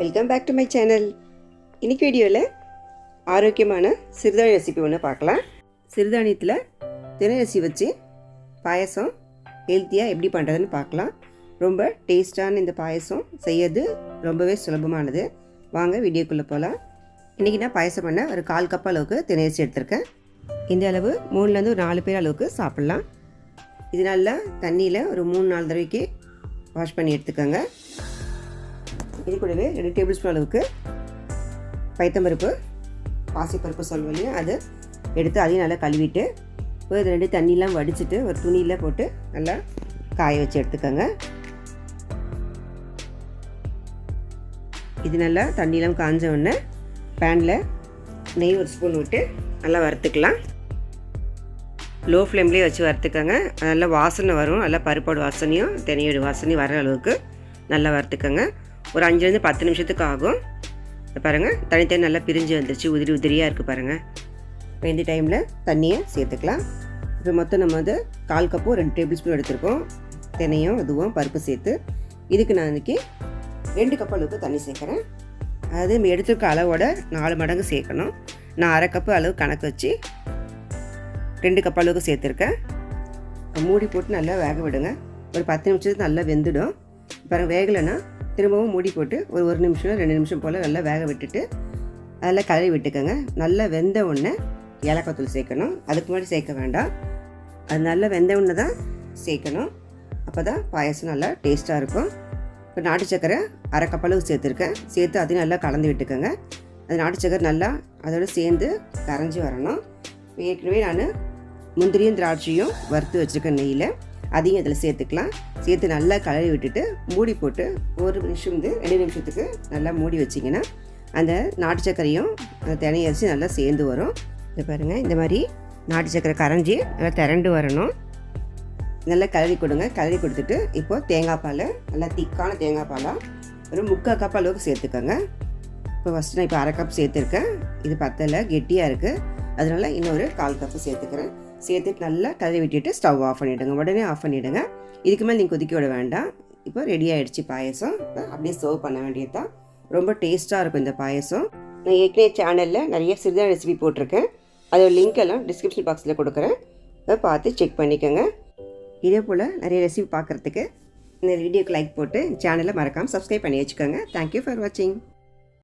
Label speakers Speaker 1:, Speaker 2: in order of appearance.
Speaker 1: Welcome back to my channel இன்னைக்கு வீடியோவில் ஆரோக்கியமான சிறுதானிய ரெசிபி ஒன்று பார்க்கலாம். சிறுதானியத்தில் தினரசி வச்சு பாயசம் ஹெல்த்தியாக எப்படி பண்ணுறதுன்னு பார்க்கலாம். ரொம்ப டேஸ்டான இந்த பாயசம் செய்யறது ரொம்பவே சுலபமானது. வாங்க வீடியோக்குள்ளே போகலாம் இன்றைக்கி நான் பாயசம் பண்ண ஒரு கால் கப் அளவுக்கு தினரசி எடுத்திருக்கேன். இந்த அளவு மூணுலேருந்து ஒரு நாலு பேர் அளவுக்கு சாப்பிட்லாம். இது நல்லா தண்ணியில் ஒரு மூணு நாலு தடவைக்கு வாஷ் பண்ணி எடுத்துக்கோங்க. இது கூடவே ரெண்டு டேபிள் ஸ்பூன் அளவுக்கு பைத்தம்பருப்பு பாசிப்பருப்பு சொல்லுவோம் இல்லையா அது எடுத்து அதையும் நல்லா கழுவிட்டு ஒரு ரெண்டு தண்ணியெலாம் வடிச்சிட்டு ஒரு துணியில் போட்டு நல்லா காய வச்சு எடுத்துக்கோங்க. இது நல்லா தண்ணியெலாம் காஞ்ச உடனே பேனில் நெய் ஒரு ஸ்பூன் விட்டு நல்லா வறுத்துக்கலாம். லோ ஃப்ளேம்லேயே வச்சு வறுத்துக்கோங்க. நல்லா வாசனை வரும். நல்லா பருப்போட வாசனையும் தெனையோட வாசனையும் வர அளவுக்கு நல்லா வறுத்துக்கோங்க. ஒரு அஞ்சுலேருந்து பத்து நிமிஷத்துக்கு ஆகும். இப்போ பாருங்கள் தனித்தனி நல்லா பிரிஞ்சு வந்துருச்சு. உதிரி உதிரியாக இருக்குது பாருங்கள் இப்போ இந்த டைமில் தண்ணியை சேர்த்துக்கலாம். இப்போ மொத்தம் நம்ம வந்து கால் கப்பும் ரெண்டு டேபிள் ஸ்பூன் எடுத்திருக்கோம். தினையும் இதுவும் பருப்பு சேர்த்து. இதுக்கு நான் இன்றைக்கி ரெண்டு கப் அளவுக்கு தண்ணி சேர்க்குறேன். அது நம்ம எடுத்துருக்க அளவோட நாலு மடங்கு சேர்க்கணும். நான் அரை கப்பு அளவு கணக்கு வச்சு ரெண்டு கப் அளவுக்கு சேர்த்துருக்கேன். மூடி போட்டு நல்லா வேக விடுங்க. ஒரு பத்து நிமிஷத்துக்கு நல்லா வெந்துடும். பாருங்கள் வேகலைன்னா திரும்பவும் மூடி போட்டு ஒரு ஒரு நிமிஷம் ரெண்டு நிமிஷம் போல் நல்லா வேக விட்டுட்டு அதில் கலரி விட்டுக்கோங்க. நல்லா வெந்த உடனே ஏலக்காய் தூள் சேர்க்கணும். அதுக்கு முன்னாடி சேர்க்க வேண்டாம். அது நல்லா வெந்த உடனே தான் சேர்க்கணும். அப்போ தான் பாயசம் நல்லா டேஸ்ட்டாக இருக்கும். இப்போ நாட்டு சக்கரை அரை கப்பளவு சேர்த்துருக்கேன். சேர்த்து அதையும் நல்லா கலந்து விட்டுக்கோங்க. அது நாட்டு சக்கரை நல்லா அதோட சேர்ந்து கரைஞ்சி வரணும். ஏற்கனவே நான் முந்திரியும் திராட்சையும் வறுத்து வச்சுருக்கேன் நெய்யில். அதையும் இதில் சேர்த்துக்கலாம். சேர்த்து நல்லா கலரி விட்டுட்டு மூடி போட்டு ஒரு நிமிஷம் வந்து ரெண்டு நிமிஷத்துக்கு நல்லா மூடி வச்சிங்கன்னா அந்த நாட்டு சர்க்கரையும் அந்த தினை அரிசி நல்லா சேர்ந்து வரும். இது பாருங்கள் இந்த மாதிரி நாட்டு சர்க்கரை கரைஞ்சி நல்லா திரண்டு வரணும். நல்லா கலரி கொடுங்க. கலரி கொடுத்துட்டு இப்போது தேங்காய் பால் நல்லா திக்கான தேங்காய் பாலாக ஒரு முக்கால் கப் அளவுக்கு சேர்த்துக்கோங்க. இப்போ ஃபஸ்ட்டு நான் இப்போ அரை கப் சேர்த்துருக்கேன். இது பத்தலை கெட்டியாக இருக்குது அதனால் இன்னொரு கால் கப்பு சேர்த்துக்கிறேன். சேர்த்துட்டு நல்லா கலரி விட்டுட்டு ஸ்டவ் ஆஃப் பண்ணிவிடுங்க உடனே ஆஃப் பண்ணிவிடுங்க இதுக்கு மேலே நீங்கள் கொதிக்க விட வேண்டாம். இப்போ ரெடி ஆகிடுச்சு பாயசம். அப்படியே சர்வ் பண்ண வேண்டியது தான் ரொம்ப டேஸ்ட்டாக இருக்கும் இந்த பாயசம். நான் ஏற்கனவே சேனலில் நிறைய சிறிதான ரெசிபி போட்டிருக்கேன். அதோட லிங்க் எல்லாம் டிஸ்கிரிப்ஷன் பாக்ஸில் கொடுக்குறேன். அதை பார்த்து செக் பண்ணிக்கோங்க. இதே போல் நிறைய ரெசிபி பார்க்குறதுக்கு இந்த வீடியோக்கு லைக் போட்டு சேனலை மறக்காமல் சப்ஸ்கிரைப் பண்ணி வச்சுக்கோங்க. தேங்க்யூ ஃபார் வாட்சிங்